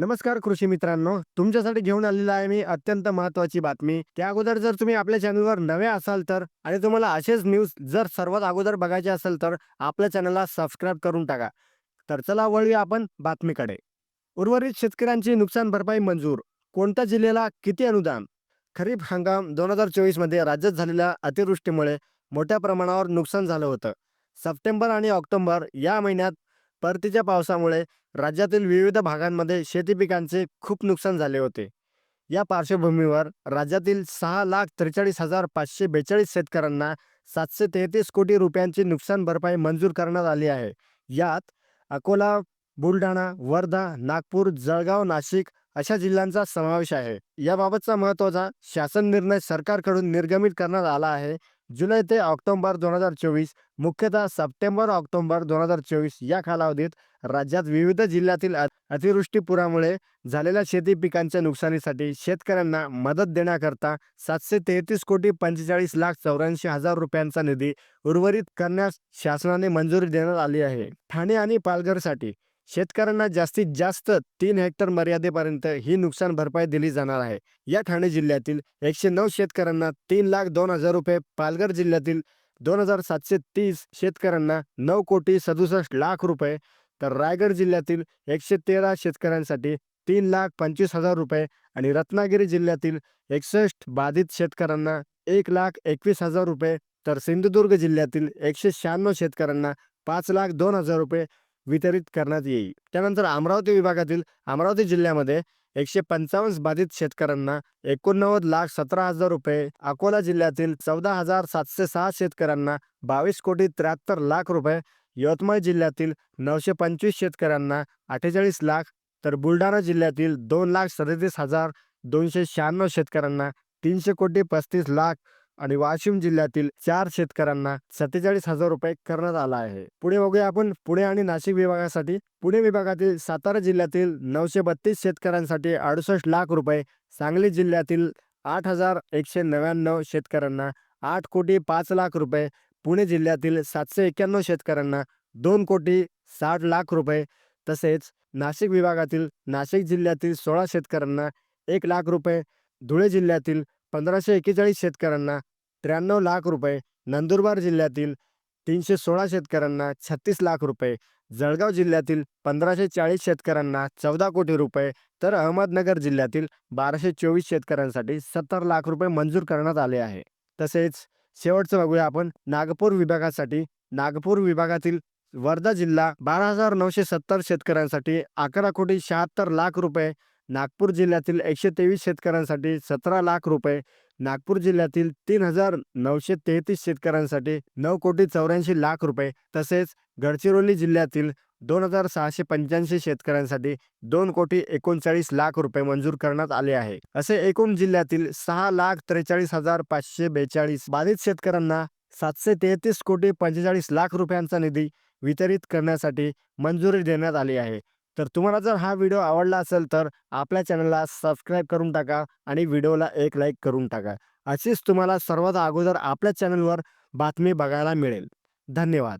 नमस्कार कृषी मित्रांनो तुमच्यासाठी घेऊन आलेला आहे मी अत्यंत महत्त्वाची बातमी. त्या अगोदर जर तुम्ही आपल्या चॅनलवर नवे असाल तर आणि तुम्हाला असेच न्यूज जर सर्वात अगोदर बघायचे असेल तर आपल्या चॅनलला सबस्क्राईब करून टाका. तर चला वळूया आपण बातमीकडे. उर्वरित शेतकऱ्यांची नुकसान भरपाई मंजूर. कोणत्या जिल्ह्याला किती अनुदान? खरीप हंगाम दोन हजार चोवीसमध्ये राज्यात झालेल्या अतिवृष्टीमुळे मोठ्या प्रमाणावर नुकसान झालं होतं. सप्टेंबर आणि ऑक्टोबर या महिन्यात परतीच्या पावसामुळे राज्यातील विविध भागांमध्ये शेती पिकांचे खूप नुकसान झाले होते. या पार्श्वभूमीवर राज्यातील सहा लाख त्रेचाळीस हजार पाचशे बेचाळीस शेतकऱ्यांना सातशे तेहतीस कोटी रुपयांची नुकसान भरपाई मंजूर करण्यात आली आहे. यात अकोला बुलढाणा वर्धा नागपूर जळगाव नाशिक अशा जिल्ह्यांचा समावेश आहे. याबाबतचा महत्त्वाचा शासन निर्णय सरकारकडून निर्गमित करण्यात आला आहे. जुलै ते ऑक्टोबर दोन हजार चोवीस मुख्यतः सप्टेंबर ऑक्टोबर दोन हजार चोवीस या कालावधीत राज्यात विविध जिल्ह्यातील अतिवृष्टीपुरामुळे झालेल्या शेती पिकांच्या नुकसानीसाठी शेतकऱ्यांना मदत देण्याकरता सातशे तेहतीस कोटी पंचेचाळीस लाख चौऱ्याऐंशी हजार रुपयांचा निधी उर्वरित करण्यास शासनाने मंजुरी देण्यात आली आहे. ठाणे आणि पालघरसाठी शेतकऱ्यांना जास्तीत जास्त तीन हेक्टर मर्यादेपर्यंत ही नुकसान भरपाई दिली जाणार आहे. या ठाणे जिल्ह्यातील एकशे नऊ शेतकऱ्यांना तीन लाख दोन हजार रुपये पालघर जिल्ह्यातील दोन हजार सातशे तीस शेतकऱ्यांना नऊ कोटी सदुसष्ट लाख रुपये तर रायगड जिल्ह्यातील एकशे तेरा शेतकऱ्यांसाठी तीन लाख पंचवीस हजार रुपये आणि रत्नागिरी जिल्ह्यातील एकसष्ट बाधित शेतकऱ्यांना एक लाख एकवीस हजार रुपये तर सिंधुदुर्ग जिल्ह्यातील एकशे शहाण्णव शेतकऱ्यांना पाच लाख दोन हजार रुपये वितरित करण्यात येईल. त्यानंतर अमरावती विभागातील अमरावती जिल्ह्यामध्ये एकशे पंचावन्न बाधित शेतकऱ्यांना एकोणनव्वद लाख सतरा हजार रुपये अकोला जिल्ह्यातील चौदा हजार सातशे सहा शेतकऱ्यांना बावीस कोटी त्र्याहत्तर लाख रुपये यवतमाळ जिल्ह्यातील नऊशे पंचवीस शेतकऱ्यांना अठ्ठेचाळीस लाख तर बुलढाणा जिल्ह्यातील दोन लाख सदतीस हजार दोनशे शहाण्णव शेतकऱ्यांना तीनशे कोटी पस्तीस लाख आणि वाशिम जिल्ह्यातील चार शेतकऱ्यांना सत्तेचाळीस हजार रुपये करण्यात आला आहे. पुढे बघूया आपण पुणे आणि नाशिक विभागासाठी. पुणे विभागातील सातारा जिल्ह्यातील नऊशे बत्तीस शेतकऱ्यांसाठी अडुसष्ट लाख रुपये सांगली जिल्ह्यातील आठ हजार एकशे नव्याण्णव शेतकऱ्यांना आठ कोटी पाच लाख रुपये पुणे जिल्ह्यातील सातशे एक्क्याण्णव शेतकऱ्यांना दोन कोटी साठ लाख रुपये तसेच नाशिक विभागातील नाशिक जिल्ह्यातील सोळा शेतकऱ्यांना एक लाख रुपये धुळे जिल्ह्यातील पंधराशे एक्केचाळीस शेतकऱ्यांना त्र्याण्णव लाख रुपये नंदुरबार जिल्ह्यातील तीनशे सोळा शेतकऱ्यांना छत्तीस लाख रुपये जळगाव जिल्ह्यातील पंधराशे चाळीस शेतकऱ्यांना चौदा कोटी रुपये तर अहमदनगर जिल्ह्यातील बाराशे चोवीस शेतकऱ्यांसाठी सत्तर लाख रुपये मंजूर करण्यात आले आहे. तसेच शेवटचं बघूया आपण नागपूर विभागासाठी. नागपूर विभागातील वर्धा जिल्हा बारा हजार नऊशे सत्तर शेतकऱ्यांसाठी अकरा कोटी शहात्तर लाख रुपये नागपूर जिल्ह्यातील एकशे तेवीस शेतकऱ्यांसाठी सतरा लाख रुपये नागपूर जिल्ह्यातील तीन हजार नऊशे तेहतीस शेतकऱ्यांसाठी नऊ कोटी चौऱ्याऐंशी लाख रुपये तसेच गडचिरोली जिल्ह्यातील दोन हजार सहाशे पंच्याऐंशी शेतकऱ्यांसाठी दोन कोटी एकोणचाळीस लाख रुपये मंजूर करण्यात आले आहे. असे एकूण जिल्ह्यातील सहा लाख त्रेचाळीस हजार पाचशे बेचाळीस बाधित शेतकऱ्यांना सातशे तेहतीस कोटी पंचेचाळीस लाख रुपयांचा निधी वितरित करण्यासाठी मंजुरी देण्यात आली आहे. तर तुम्हाला जर हा व्हिडिओ आवडला असेल तर आपल्या चॅनलला सबस्क्राईब करून टाका आणि व्हिडिओला एक लाईक करून टाका. अशीच तुम्हाला सर्वात अगोदर आपल्या चॅनलवर बातमी बघायला मिळेल. धन्यवाद.